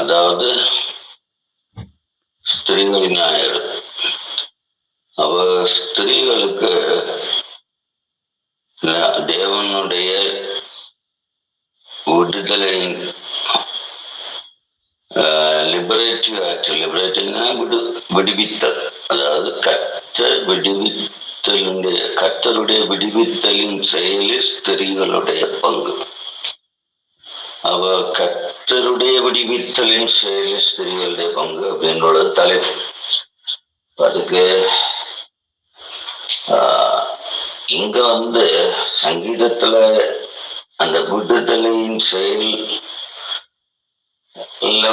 அதாவது ஸ்திரீகள் ஞாயிறு. அவ ஸ்திரீகளுக்கு தேவனுடைய விடுதலை லிபரேட்டிவ் ஆக்ட் லிபரேட்டிவ்னா விடு விடுவித்தல். அதாவது கற்ற விடுவித்தலுடைய கத்தருடைய விடுவித்தலின் செயலில் ஸ்திரீகளுடைய பங்கு. அவ கத்தருடைய விடுவித்தலின் செயலில் ஸ்திரிகளுடைய பங்கு அப்படின்றத தலைப்பு. அதுக்கு ஆஹ், இங்க வந்து சங்கீதத்துல அந்த விடுதலையின் செயல்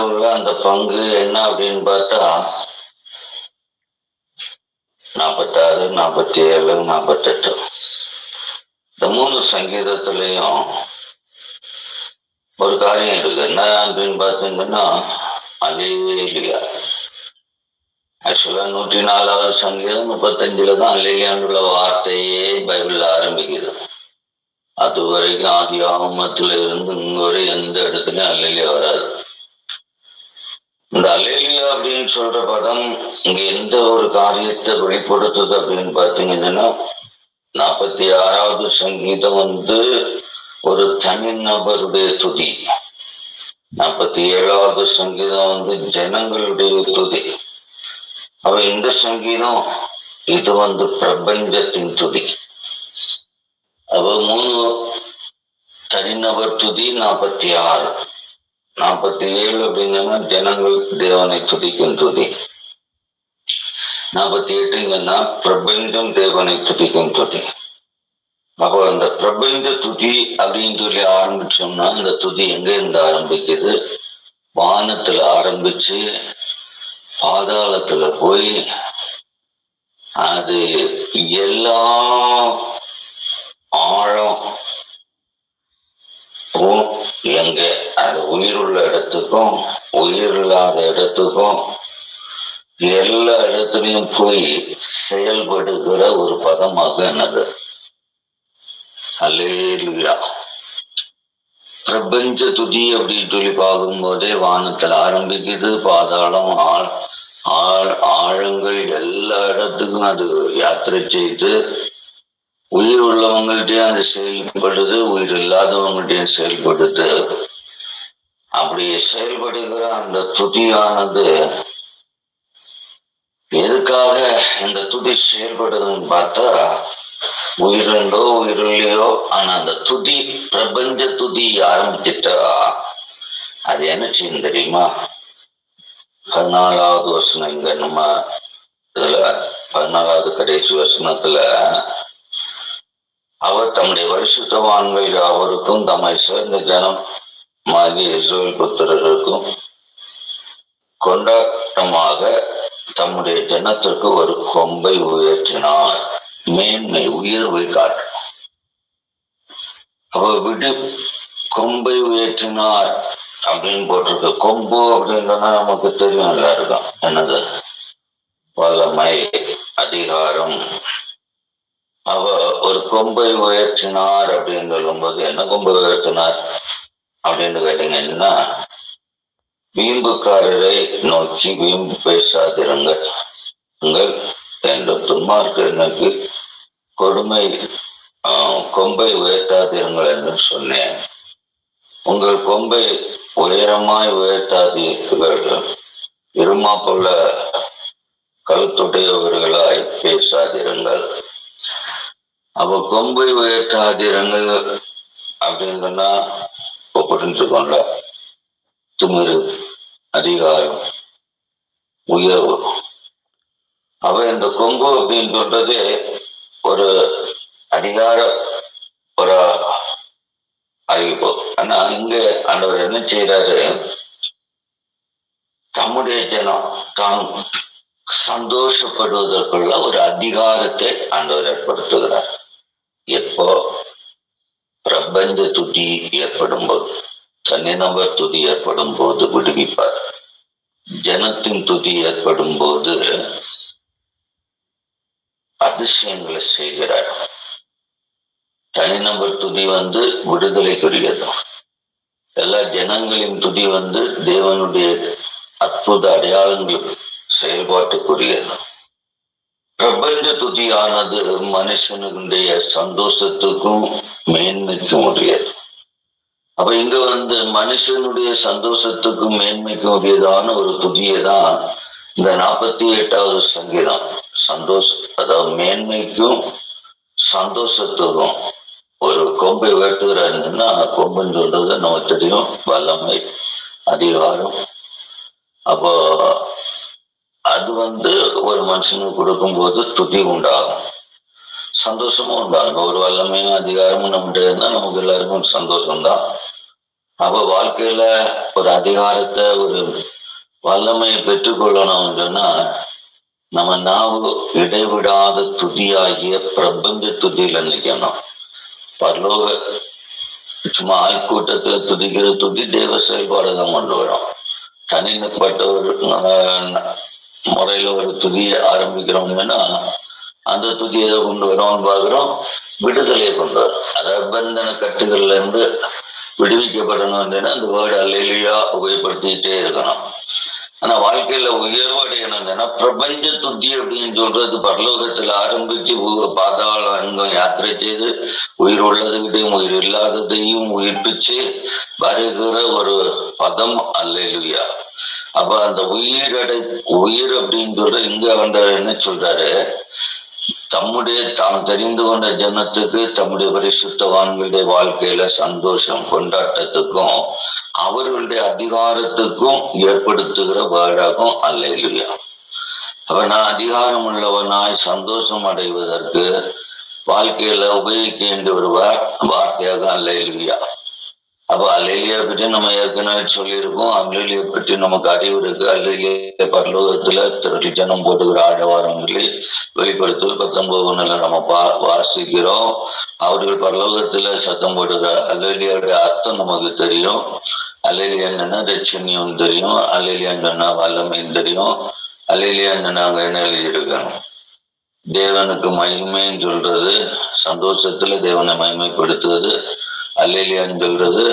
உள்ள அந்த பங்கு என்ன அப்படின்னு பார்த்தா நாற்பத்தாறு நாற்பத்தி ஏழு நாற்பத்தெட்டு இந்த மூணு சங்கீதத்திலையும் ஒரு காரியம் இருக்கு. என்ன அப்படின்னு பார்த்தீங்கன்னா அலேலியா ஆக்சுவலா நூற்றி நாலாவது சங்கீதம் முப்பத்தஞ்சுல தான் அலேலியாண்டுள்ள வார்த்தையே பைபிள் ஆரம்பிக்குது. அது வரைக்கும் ஆதி ஆகமத்துல இருந்து இங்க வரை எந்த இடத்துலயும் அல்லேலியா வராது. இந்த அலேலியா அப்படின்னு சொல்ற படம் இங்க எந்த ஒரு காரியத்தை வெளிப்படுத்துது அப்படின்னு பாத்தீங்கன்னா நாற்பத்தி ஆறாவது சங்கீதம் வந்து ஒரு தனிநபருடைய துதி. நாற்பத்தி ஏழாவது சங்கீதம் வந்து ஜனங்களுடைய துதி. அவ இந்த சங்கீதம் இது வந்து பிரபஞ்சத்தின் துதி. அவ மூணு தனிநபர் துதி நாற்பத்தி ஆறு நாற்பத்தி ஏழு அப்படின்னா ஜனங்கள் தேவனை துதிக்கும் துதி. நாற்பத்தி எட்டுங்கன்னா பிரபஞ்சம் தேவனை துதிக்கும் துதி. அப்போ அந்த பிரபஞ்ச துதி அப்படின்னு சொல்லி ஆரம்பிச்சோம்னா இந்த துதி எங்க இருந்து ஆரம்பிக்குது? வானத்துல ஆரம்பிச்சு பாதாளத்துல போய் அது எல்லா ஆழம் எங்க அது உயிருள்ள இடத்துக்கும் உயிர் இல்லாத இடத்துக்கும் எல்லா இடத்துலயும் போய் செயல்படுகிற ஒரு பதமாக என்னது? அலேலுயா பிரபஞ்ச துதி அப்படின்னு சொல்லி பார்க்கும்போதே வானத்துல ஆரம்பிக்குது பாதாளம் ஆழ் ஆழ் ஆழங்கள் எல்லா இடத்துக்கும் அது யாத்திரை செய்து உயிர் உள்ளவங்கள்ட்டயும் அது செயல்படுது உயிர் இல்லாதவங்கள்ட்டயும் செயல்படுது. அப்படி செயல்படுகிற அந்த துதியானது எதுக்காக இந்த துதி செயல்படுதுன்னு பார்த்தா உயிருண்டோ உயிரில்லையோ ஆனா அந்த துதி பிரபஞ்ச துதி ஆரம்பிச்சிட்டா. அது என்ன செய்யும் தெரியுமா? பதினாலாவது வசனம் இங்க நம்ம இதுல பதினாலாவது கடைசி வசனத்துல அவர் தம்முடைய பரிசுத்தவான்கள் யாவருக்கும் தம்மை சேர்ந்த ஜனம் ஆகிய இஸ்ரோல் புத்திரர்களுக்கும் கொண்டாட்டமாக தம்முடைய ஜனத்திற்கு ஒரு கொம்பை உயர்த்தினார். மேன்மை உயர்வை காட்டும் அவர் விடு கொம்பை உயர்த்தினார் அப்படின்னு போட்டிருக்கு. கொம்பு அப்படின்றனா நமக்கு தெரியும் எல்லாருக்கும். என்னது? வல்லமை அதிகாரம். அவ ஒரு கொம்பை உயர்த்தினார் அப்படின்னு சொல்லும்போது என்ன கொம்பை உயர்த்தினார் அப்படின்னு கேட்டீங்கன்னா வீம்புக்காரரை நோக்கி வீம்பு பேசாதிருங்கள். உங்கள் என்ற துன்மார்க்கனுக்கு கொடுமை கொம்பை உயர்த்தாதீர்கள் என்று சொன்னேன். உங்கள் கொம்பை உயரமாய் உயர்த்தாதீர்கள். இருமாப்புள்ள கழுத்துடையவர்களாய் பேசாதிருங்கள் அவ கொம்பை உயர்த்தாதிருங்கள் அப்படின்னு சொன்னா கொண்ட. துமிரு திமிரு அதிகாரம் உயர்வு. அவ இந்த கொங்கு அப்படின்னு சொல்றது ஒரு அதிகார ஒரு அறிவிப்பு. ஆனா அங்க ஆண்டவர் என்ன செய்யறாரு தம்முடைய ஜனம் தாம் சந்தோஷப்படுவதற்குள்ள ஒரு அதிகாரத்தை ஆண்டவர் ஏற்படுத்துகிறார். எப்போ? பிரபஞ்ச துதி ஏற்படும் போது தனிநபர் துதி ஏற்படும் போது விடுவிப்பார். ஜனத்தின் துதி ஏற்படும் போது அதிசயங்களை செய்கிறார். தனிநபர் துதி வந்து விடுதலைக்குரியது. எல்லா ஜனங்களின் துதி வந்து தேவனுடைய அற்புத அடையாளங்கள் செயல்பாட்டுக்குரியது. பிரபஞ்ச துதியானது மனுஷனுடைய சந்தோஷத்துக்கும் மேன்மைக்கும் உரியது. அப்ப இங்க வந்து மனுஷனுடைய சந்தோஷத்துக்கும் மேன்மைக்கும் உரியதான ஒரு துதியை தான் இந்த நாற்பத்தி எட்டாவது சங்கீதம். சந்தோஷம். அதாவது மேன்மைக்கும் சந்தோஷத்துக்கும் ஒரு கொம்பை உயர்த்துகிறாருன்னா கொம்புன்னு சொல்றது நமக்கு தெரியும். வல்லமை அதிகாரம். அப்போ அது வந்து ஒரு மனுஷனுக்கு கொடுக்கும்போது துதி உண்டாகும். சந்தோஷமும் உண்டாகும். ஒரு வல்லமையும் அதிகாரமும் நம்மகிட்ட இருந்தா நமக்கு எல்லாருக்கும் சந்தோஷம்தான். அப்ப வாழ்க்கையில ஒரு அதிகாரத்தை ஒரு வல்லமையை பெற்றுக்கொள்ளணும் சொன்னா நம்ம நாவு இடைவிடாத துதியாகிய பிரபஞ்ச துதியில நிக்கணும் பரலோக சும்மா ஆய்கூட்டத்துல துதிக்கிற துதி தேவ செயல்பாடு தான் கொண்டு வரும். தனிப்பட்ட ஒரு முறையில ஒரு துதியை ஆரம்பிக்கிறோம்னா அந்த துதியை எதை கொண்டு வரோம்னு பாக்குறோம் விடுதலையை கொண்டு வரும். அதாவது பந்தன கட்டுகள்ல இருந்து விடுவிக்கப்படணும் அந்த வேர்டு அல்லையா உபயோகப்படுத்திக்கிட்டே இருக்கணும். ஆனா வாழ்க்கையில உயர்வு அடையணும்னா பிரபஞ்ச துத்தி அப்படின்னு சொல்றது பரலோகத்துல ஆரம்பிச்சு பூ- பாதாளம் யாத்திரை செய்து உயிர் உள்ளதுகிட்டையும் உயிர் இல்லாததையும் உயிர்ப்பிச்சு வருகிற ஒரு பதம் அல்லேலுயா. அப்ப அந்த உயிரடை உயிர் அப்படின்னு சொல்ற இங்க வந்தார் என்ன சொல்றாரு? தம்முடைய தாம் தெரிந்து கொண்ட ஜனத்துக்கு தம்முடைய பரிசுத்தவான்களுடைய வாழ்க்கையில சந்தோஷம் கொண்டாட்டத்துக்கும் அவர்களுடைய அதிகாரத்துக்கும் ஏற்படுத்துகிற வேர்டாகும் அல்லையா அப்ப நான் அதிகாரம் உள்ளவனாய் சந்தோஷம் அடைவதற்கு வாழ்க்கையில உபயோகிக்க வேண்டிய ஒரு வார்த்தையாக அல்ல இல்லையா அப்போ அல்லையா பற்றி நம்ம ஏற்கனவே சொல்லியிருக்கோம். அல்லையா பற்றி நமக்கு அறிவு இருக்கு. அல்லையா பரலோகத்துல திரட்டி ஜனம் போட்டுக்கிற சொல்லி வெளிப்படுத்தல் பத்தொன்பது ஒண்ணுல நம்ம பா வாசிக்கிறோம். அவர்கள் பரலோகத்துல சத்தம் போடுகிற அல்லலியாவுடைய அர்த்தம் நமக்கு தெரியும். அல்லலியான்னா ரட்சணியம் தெரியும். அல்லலியான்னா வல்லமையும் தெரியும். அல்லலியான்னா அங்க என்ன எழுதியிருக்காங்க? தேவனுக்கு மகிமைன்னு சொல்றது சந்தோஷத்துல தேவனை மகிமைப்படுத்துவது அல்லலியான்னு சொல்றது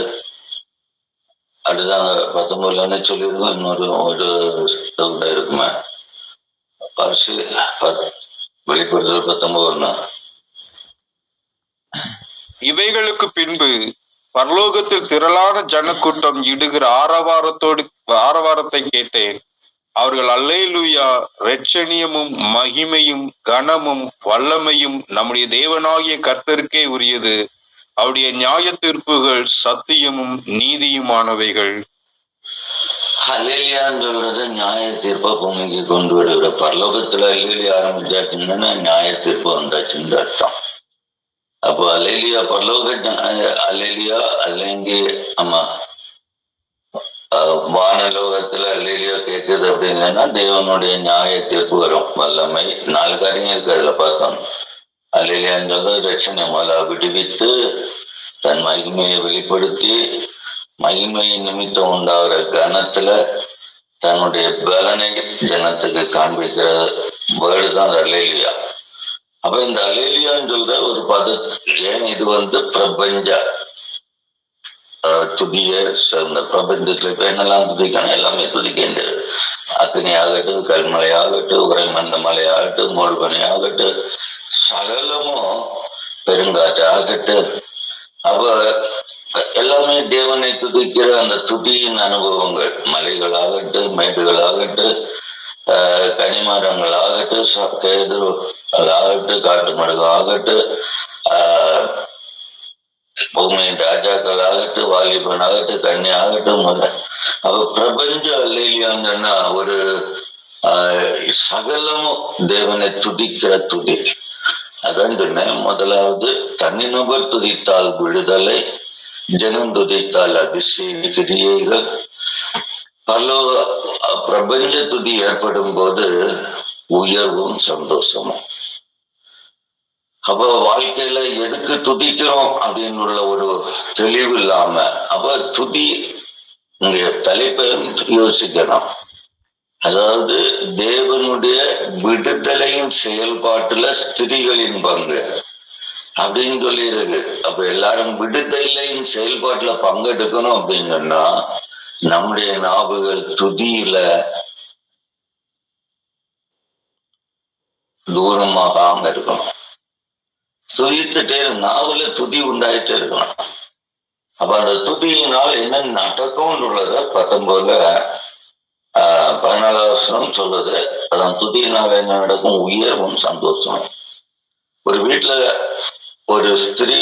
அதுதான் பத்தொன்பதுல சொல்லியிருக்கோம் இன்னொரு ஒரு கூட பரிசு வெளிப்படுத்தல் பத்தொன்பதுன்னா இவைகளுக்கு பின்பு பரலோகத்தில் திரளான ஜனக்கூட்டம் இடுகிற ஆரவாரத்தோடு ஆரவாரத்தை கேட்டேன். அவர்கள் அல்லேலூயா ரட்சணியமும் மகிமையும் கனமும் வல்லமையும் நம்முடைய தேவனாகிய கர்த்தருக்கே உரியது. அவருடைய நியாய தீர்ப்புகள் சத்தியமும் நீதியுமானவைகள். ஹலேலியான்னு சொல்றது நியாய தீர்ப்பை பூமிக்கு கொண்டு வருகிற பரலோகத்துல அலேலி ஆரம்பிச்சாச்சுன்னா நியாய தீர்ப்பு வந்தாச்சுன்னு அர்த்தம். அப்போ அலேலியா பரலோக அலேலியா அல்லங்கி ஆமா அஹ், வானலோகத்துல அல்லேலியா கேக்குது அப்படின்னா தேவனுடைய நியாய தீர்ப்பு வரும். வல்லமை நாலு காரியம் இருக்கு அதுல பார்த்தோம் அல்லேலியான்னு சொல்றது ரட்சணை மலா விடுவித்து தன் மகிமையை வெளிப்படுத்தி மகிமையின் நிமித்தம் உண்டாகிற கனத்துல தன்னுடைய பலனை ஜனத்துக்கு காண்பிக்கிற வேர்டு தான் அந்த அலேலியா அப்ப இந்த அலேலியான்னு சொல்ற ஒரு பத ஏன் இது வந்து பிரபஞ்ச ஆஹ், துதிய சேர்ந்த பிரபஞ்சத்துல இப்ப என்னெல்லாம் துதிக்கணும் எல்லாமே துதிக்கின்றது. அக்னி ஆகட்டும் கல்மலை ஆகட்டும் உரைமந்த மலை ஆகட்டும் மூழ்கனி ஆகட்டும் சகலமும் பெருங்காற்று ஆகட்டும் அப்ப எல்லாமே தேவனை துதிக்கிற அந்த துதியின் அனுபவங்கள். மலைகளாகட்டும் மேடுகளாகட்டும் ஆஹ் கனிமரங்கள் ஆகட்டும் கேதுரு ஆகட்டு காட்டு மடுகு ஆகட்டும் ஆஹ் பூமியின் ராஜாக்கள் ஆகட்டும் வாலிபன் ஆகட்டும் கண்ணி ஆகட்டும் முதல் அப்ப பிரபஞ்ச அல்லையாங்கன்னா ஒரு சகலமும் தேவனை துதிக்கிற துதி. அதான் சொன்னேன் முதலாவது தனிநபர் துதித்தால் விடுதலை ஜனம் துதித்தால் அதிசய கிரியைகள். பல பிரபஞ்ச துதி ஏற்படும் போது உயர்வும் சந்தோஷமும். அப்ப வாழ்க்கையில எதுக்கு துதிக்கிறோம் அப்படின்னு உள்ள ஒரு தெளிவு இல்லாம அப்ப துதி இங்க தலைப்பையும் யோசிக்கணும். அதாவது தேவனுடைய விடுதலையின் செயல்பாட்டுல ஸ்திரிகளின் பங்கு. அப்படின்னு சொல்லி இருக்கு அப்ப எல்லாரும் விடுதலையின் செயல்பாட்டுல பங்கெடுக்கணும் அப்படின்னு சொன்னா நம்முடைய நாவுகள் துதியில தூரமாகாம இருக்கணும். துதித்துட்டே நாவல நாவுல துதி உண்டாயிட்டே இருக்கணும். அப்ப அந்த துதியினால் என்ன நடக்கும்னு உள்ளத பத்தொன்பதுல பதினாலாவது வசனம் சொல்றது அதான் துதியினால் என்ன நடக்கும் உயர்வும் சந்தோஷம் ஒரு வீட்டுல ஒரு ஸ்திரீ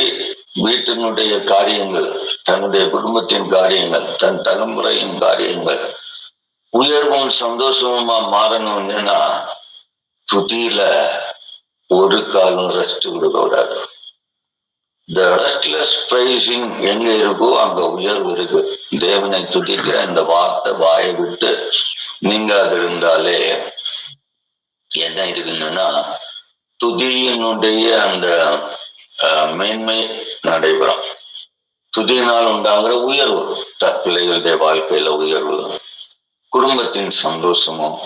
வீட்டினுடைய காரியங்கள் தன்னுடைய குடும்பத்தின் காரியங்கள் தன் தலைமுறையின் காரியங்கள் உயர்வும் சந்தோஷமா மாறணும்னா துதியில ஒரு காலம் ரெஸ்ட் கொடுக்க கூடாது. இந்த ரெஸ்ட்லெஸ் பிரைசிங் எங்க இருக்கோ அங்க உயர்வு இருக்கு. தேவனை துதிக்கிற இந்த வார்த்தை வாயை விட்டு நீங்க அது இருந்தாலே என்ன இருக்குன்னா துதியினுடைய அந்த மேன்மை நடைபெறும். துதியினால் உண்டாகிற உயர்வு தற்பிள்ளைகளுடைய வாழ்க்கையில உயர்வு குடும்பத்தின் சந்தோஷமும்.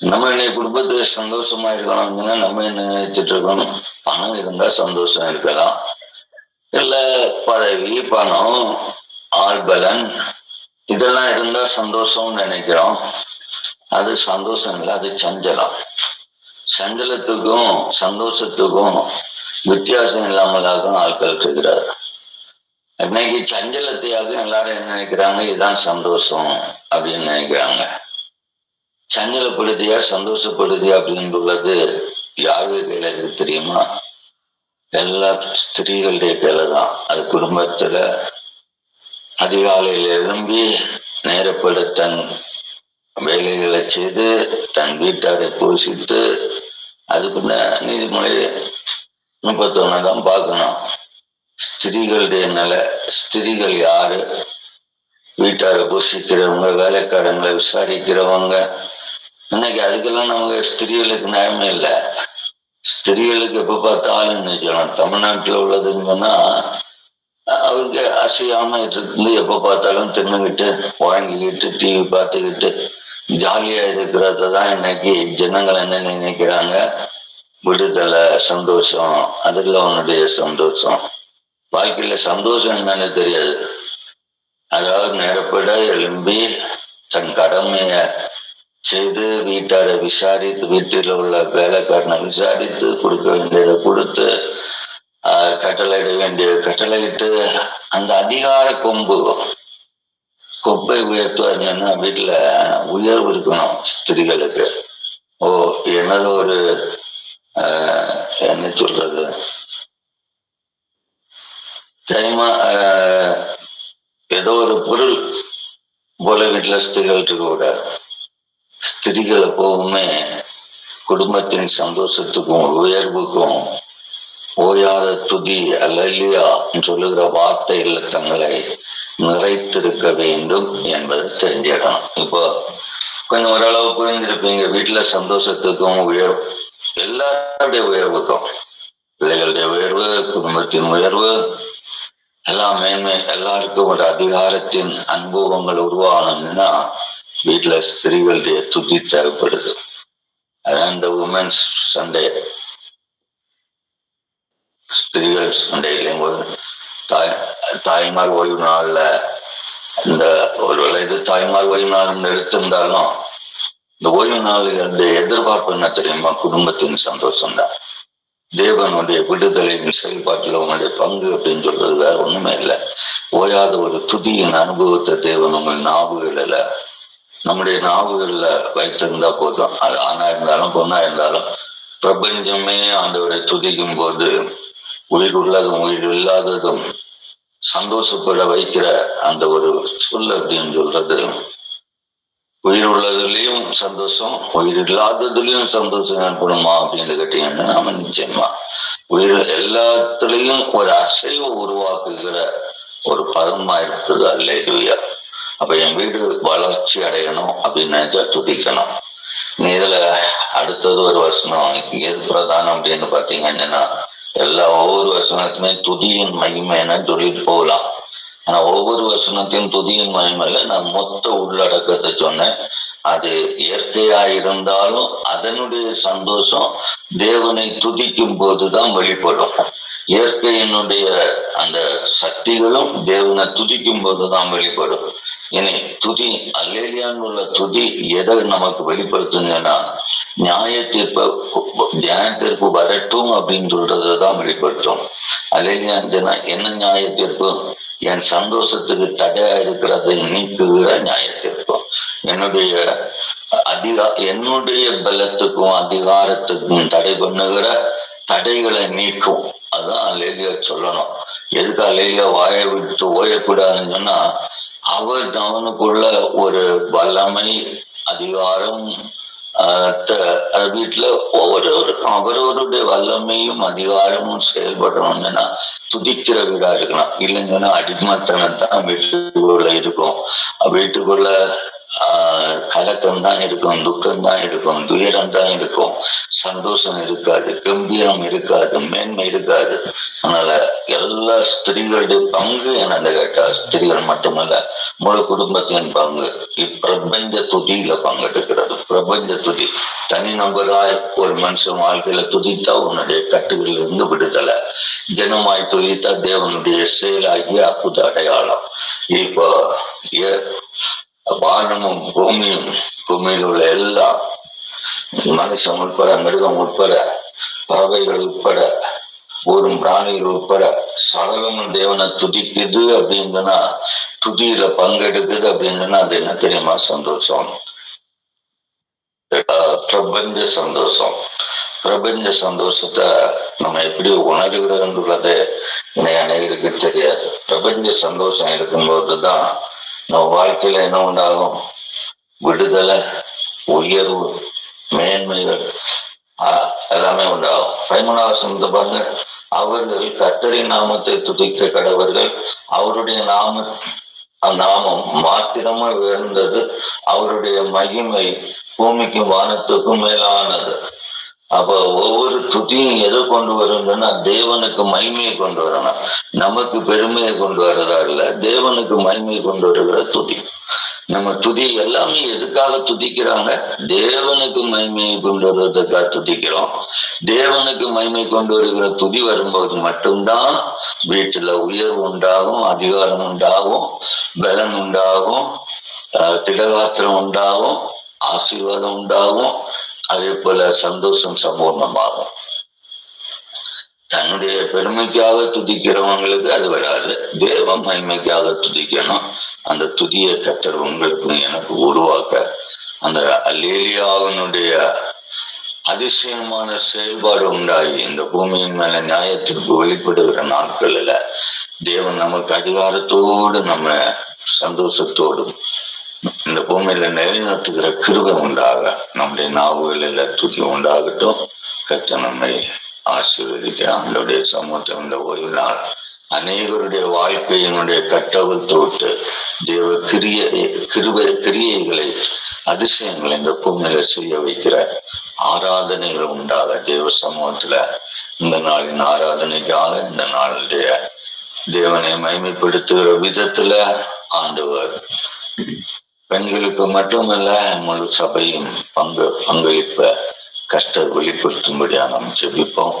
நம்ம இன்னைக்கு குடும்பத்துல சந்தோஷமா இருக்கணும் நம்ம என்ன நினைச்சிட்டு இருக்கணும்? பணம் இருந்தா சந்தோஷம் இருக்கலாம். இல்ல பதவி பணம் ஆள்பலன் இதெல்லாம் இருந்தா சந்தோஷம்னு நினைக்கிறோம். அது சந்தோஷம் இல்லை அது சஞ்சலம். சஞ்சலத்துக்கும் சந்தோஷத்துக்கும் வித்தியாசம் இல்லாமலாக ஆட்கள் இருக்கிறார். இன்னைக்கு சஞ்சலத்தையாக எல்லாரும் என்ன நினைக்கிறாங்க? இதுதான் சந்தோஷம் அப்படின்னு நினைக்கிறாங்க. சஞ்சலப்படுத்தியா சந்தோஷப்படுத்தியா அப்படின்னு உள்ளது யாருடைய கையில இருக்கு தெரியுமா? எல்லா ஸ்திரீகளுடைய வேலை தான் அது குடும்பத்துல அதிகாலையில் எழும்பி நேரப்பட தன் வேலைகளை செய்து தன் வீட்டாரை பூசித்து அது பின்ன நீதிமொழி முப்பத்தொன்னு தான் பார்க்கணும். ஸ்திரீகளுடைய நிலை ஸ்திரீகள் யாரு? வீட்டாரை பூசிக்கிறவங்க வேலைக்காரங்களை விசாரிக்கிறவங்க. இன்னைக்கு அதுக்கெல்லாம் நமக்கு ஸ்திரீகளுக்கு நியாயமே இல்லை. ஸ்திரீகளுக்கு எப்ப பார்த்தாலும் நினைச்சலாம் தமிழ்நாட்டுல உள்ளதுன்னு சொன்னா அவங்க அசையாம இருந்து எப்ப பார்த்தாலும் தின்னுகிட்டு வாங்கிக்கிட்டு டிவி பார்த்துக்கிட்டு ஜாலியா இருக்கிறத தான் இன்னைக்கு ஜனங்கள் என்ன நினைக்கிறாங்க? விடுதலை சந்தோஷம். அதுல உன்னுடைய சந்தோஷம். வாழ்க்கையில சந்தோஷம் என்னன்னு தெரியாது. அதாவது நேரப்பட எழும்பி தன் கடமைய செய்து வீட்டாரை விசாரித்து வீட்டில் உள்ள வேலைக்காரனை விசாரித்து கொடுக்க வேண்டியதை கொடுத்து கட்டளையிட வேண்டிய கட்டளையிட்டு அந்த அதிகார கொம்பு கொப்பை உயர்த்துவாருங்கன்னா வீட்டுல உயர்வு இருக்கணும் ஸ்திரீகளுக்கு. ஓ என்னது ஒரு ஆஹ், என்ன சொல்றது? தைமா ஆஹ், ஏதோ ஒரு பொருள் போல வீட்டுல ஸ்திரிகள் இருக்க கூடாது. ஸ்திரிகள் எப்போதுமே குடும்பத்தின் சந்தோஷத்துக்கும் உயர்வுக்கும் ஓயாத துதி அல்லையா சொல்லுகிற வார்த்தைகள் தங்களை நிறைத்திருக்க வேண்டும் என்பதை தெரிஞ்சிடணும் இப்போ கொஞ்சம் ஓரளவு புரிஞ்சிருப்பீங்க வீட்டுல சந்தோஷத்துக்கும் உயர்வு எல்லாருடைய உயர்வுக்கும் பிள்ளைகளுடைய உயர்வு குடும்பத்தின் உயர்வு எல்லாம் மேன்மை எல்லாருக்கும் ஒரு அதிகாரத்தின் அனுபவங்கள் உருவாகணும்னா வீட்டுல ஸ்திரீகளுடைய துதி தேவைப்படுது. அதான் இந்த உமன்ஸ் சண்டே. ஸ்திரீகள் சண்டே இல்லைங்கும்போது தாய் தாய்மார் ஓய்வு நாள்ல இந்த ஒருவேளை இது தாய்மார் ஓய்வு நாள் எடுத்திருந்தாலும் இந்த ஓய்வு நாளுக்கு அந்த எதிர்பார்ப்பு என்ன தெரியுமா? குடும்பத்தின் சந்தோஷம் தான் தேவனுடைய விடுதலையின் செயல்பாட்டில் உங்களுடைய பங்கு அப்படின்னு சொல்றது வேற ஒண்ணுமே இல்லை. ஓயாத ஒரு துதியின் அனுபவத்தை தேவன் உங்கள் ஞாபகம் இல்லை நம்முடைய நாவுகள்ல வைத்திருந்தா போதும். அது ஆணா இருந்தாலும் பொண்ணா இருந்தாலும் பிரபஞ்சமே ஆண்டவரை துதிக்கும் போது உயிர் உள்ளதும் உயிர் இல்லாததும் சந்தோஷப்பட வைக்கிற அந்த ஒரு சொல் அப்படின்னு சொல்றது உயிர் உள்ளதுலயும் சந்தோஷம் உயிர் இல்லாததுலயும் சந்தோஷம் ஏற்படுமா அப்படின்னு கேட்டீங்கன்னா நாம நிச்சயமா. உயிர் எல்லாத்துலயும் ஒரு அசைவை உருவாக்குகிற ஒரு பதமா இருக்குது அல்லையா அப்ப என் வீடு வளர்ச்சி அடையணும் அப்படின்னு நினைச்சா துதிக்கணும். இதுல அடுத்தது ஒரு வசனம் எது பிரதானம் அப்படின்னு பாத்தீங்கன்னா எல்லா ஒவ்வொரு வசனத்துமே துதியின் மகிமைன்னு சொல்லிட்டு போகலாம். ஆனா ஒவ்வொரு வசனத்தையும் துதியின் மகிமையில நான் மொத்த உள்ளடக்கத்தை சொன்னேன். அது இயற்கையா இருந்தாலும் அதனுடைய சந்தோஷம் தேவனை துதிக்கும் போதுதான் வெளிப்படும். இயற்கையினுடைய அந்த சக்திகளும் தேவனை துதிக்கும் போதுதான் வெளிப்படும். இனி துதி அல்லேலியான்னு உள்ள துதி எதை நமக்கு வெளிப்படுத்துங்கன்னா நியாய தீர்ப்ப நியாய தீர்ப்பு வரட்டும் அப்படின்னு சொல்றதுதான் வெளிப்படுத்தும். அல்லேலியான் என்ன நியாய தீர்ப்பு என் சந்தோஷத்துக்கு தடையா இருக்கிறதை நீக்குகிற நியாய தீர்ப்பு என்னுடைய அதிகா என்னுடைய பலத்துக்கும் அதிகாரத்துக்கும் தடை பண்ணுகிற தடைகளை நீக்கும். அதான் அலேலியா சொல்லணும். எதுக்கு அலேலியா வாயை விட்டு ஓயக்கூடாதுன்னு சொன்னா அவர் அவனுக்குள்ள ஒரு வல்லமை அதிகாரம் வீட்டுல ஒவ்வொரு அவரவருடைய வல்லமையும் அதிகாரமும் செயல்படணும்னா துதிக்கிற வீடா இருக்கணும் இல்லைங்கன்னா அடிமத்தனத்தான் வீட்டுக்குள்ள இருக்கும். வீட்டுக்குள்ள கலக்கம் தான் இருக்கும் துக்கம் தான் இருக்கும் துயரம் தான் இருக்கும். சந்தோஷம் இருக்காது கம்பீரம் இருக்காது மேன்மை இருக்காது. அதனால எல்லா ஸ்திரீகளுடைய பங்கு என்னன்னு கேட்டா ஸ்திரீகள் மட்டுமல்ல முழு குடும்பத்தின் பங்கு. இப்பிரபஞ்ச துதியில பங்கெடுக்கிறது. பிரபஞ்ச துதி. தனி நபராய் ஒரு மனுஷன் வாழ்க்கையில துதித்தா உன்னுடைய கட்டுகளில் இருந்து விடுதலை. ஜனமாய் துதித்தா தேவனுடைய செயலாகிய அற்புத அடையாளம். இப்போ ஏ- வானமும் பூமியும் பூமியில் உள்ள எல்லாம் மனுஷன் உட்பட மிருகம் உட்பட பறவைகள் உட்பட ஊரும் பிராணிகள் உட்பட சகலமும் தேவனை துதிக்குது அப்படின்னா துதியில பங்கெடுக்குது அப்படின்னா அது என்ன தெரியுமா சந்தோஷம்? பிரபஞ்ச சந்தோஷம். பிரபஞ்ச சந்தோஷத்தை நம்ம எப்படி உணர்கிறோன்றது இன்னைக்கு அநேகருக்கு தெரியாது. பிரபஞ்ச சந்தோஷம் இருக்கும்போது தான் நம்ம வாழ்க்கையில என்ன உண்டாகும்? விடுதலை உயர்வு மேன்மைகள் எல்லாமே உண்டாகும். பதிமூணாவது பாருங்க அவர்கள் கத்தரின் நாமத்தை துதிக்க கடவர்கள் அவருடைய நாம நாமம் மாத்திரமா உயர்ந்தது அவருடைய மகிமை பூமிக்கும் வானத்துக்கும் மேலானது. அப்ப ஒவ்வொரு துதியும் எதை கொண்டு வரும்னா தேவனுக்கு மகிமையை கொண்டு வரணும். நமக்கு பெருமையை கொண்டு வரதா இல்ல தேவனுக்கு மகிமையை கொண்டு வருகிற துதி. நம்ம துதி எல்லாமே எதுக்காக துதிக்கிறாங்க? தேவனுக்கு மகிமையை கொண்டு வருவதற்காக துதிக்கிறோம். தேவனுக்கு மகிமை கொண்டு வருகிற துதி வரும்போது மட்டும்தான் வீட்டுல உயர்வு உண்டாகும் அதிகாரம் உண்டாகும் பலன் உண்டாகும் ஆஹ் திடகாத்திரம் உண்டாகும் ஆசீர்வாதம் உண்டாகும் அதே போல சந்தோஷம் சம்பூர்ணமாகும் தன்னுடைய பெருமைக்காக துதிக்கிறவங்களுக்கு அது வராது. தேவ மகிமைக்காக துதிக்கணும். அந்த துதிய கத்தர் உங்களுக்கும் எனக்கு உருவாக்க. அந்த அலேலியாவினுடைய அதிசயமான செயல்பாடு உண்டாகி இந்த பூமியின் மேல நியாயத்திற்கு வெளிப்படுகிற நாட்களில் தேவன் நமக்கு அதிகாரத்தோடு நம்ம சந்தோஷத்தோடும் இந்த பூமியில நிலைநிறுத்துகிற கிருபை உண்டாக நம்முடைய நாவுகளில் துதி உண்டாகட்டும். கத்த நம்மை ஆசீர்வதிக்க ஆண்டோடைய சமூகத்தை இந்த ஓய்வு நாள் அநேகருடைய வாழ்க்கையினுடைய கட்டவிழ்த்து தொட்டு தேவ கிரிய கிருபை கிரியைகளை அதிசயங்களை இந்த பூமியில செய்ய வைக்கிற ஆராதனைகள் உண்டாக தேவ சமூகத்துல இந்த நாளின் ஆராதனைக்காக இந்த நாளுடைய தேவனை மகிமைப்படுத்துகிற விதத்துல ஆண்டவர் பெண்களுக்கு மட்டுமல்ல முழு சபையும் பங்கு பங்களிப்ப கஷ்ட வெளிப்படுத்தும்படியா நாம் ஜெபிப்போம்